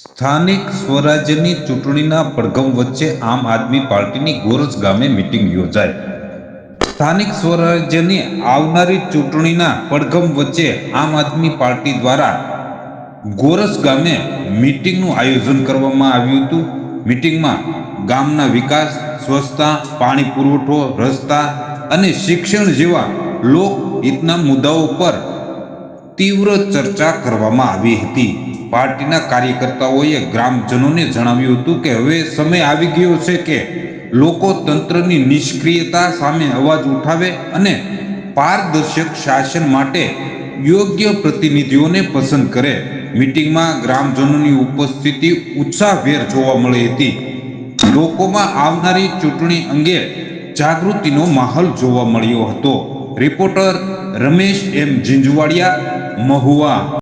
સ્થાનિક સ્વરાજ્યની ચૂંટણીના પડઘમ વચ્ચે આમ આદમી પાર્ટીની ગોરજ ગામે મિટિંગ યોજાઈ. સ્થાનિક સ્વરાજ્યની આવનારી ચૂંટણીના પડઘમ વચ્ચે આમ આદમી પાર્ટી દ્વારા ગોરસ ગામે મિટિંગનું આયોજન કરવામાં આવ્યું હતું. મિટિંગમાં ગામના વિકાસ, સ્વચ્છતા, પાણી પુરવઠો, રસ્તા અને શિક્ષણ જેવા લોકહિતના મુદ્દાઓ પર તીવ્ર ચર્ચા કરવામાં આવી હતી. પાર્ટીના કાર્યકર્તાઓએ ગ્રામજનોને જણાવ્યું હતું કે હવે સમય આવી ગયો છે કે લોકો તંત્રની નિષ્ક્રિયતા સામે અવાજ ઉઠાવે અને પારદર્શક શાસન માટે યોગ્ય પ્રતિનિધિઓને પસંદ કરે. મિટિંગમાં ગ્રામજનોની ઉપસ્થિતિ ઉત્સાહભેર જોવા મળી હતી. લોકોમાં આવનારી ચૂંટણી અંગે જાગૃતિનો માહોલ જોવા મળ્યો હતો. Reporter Ramesh M Zinzwadiya Mahuva.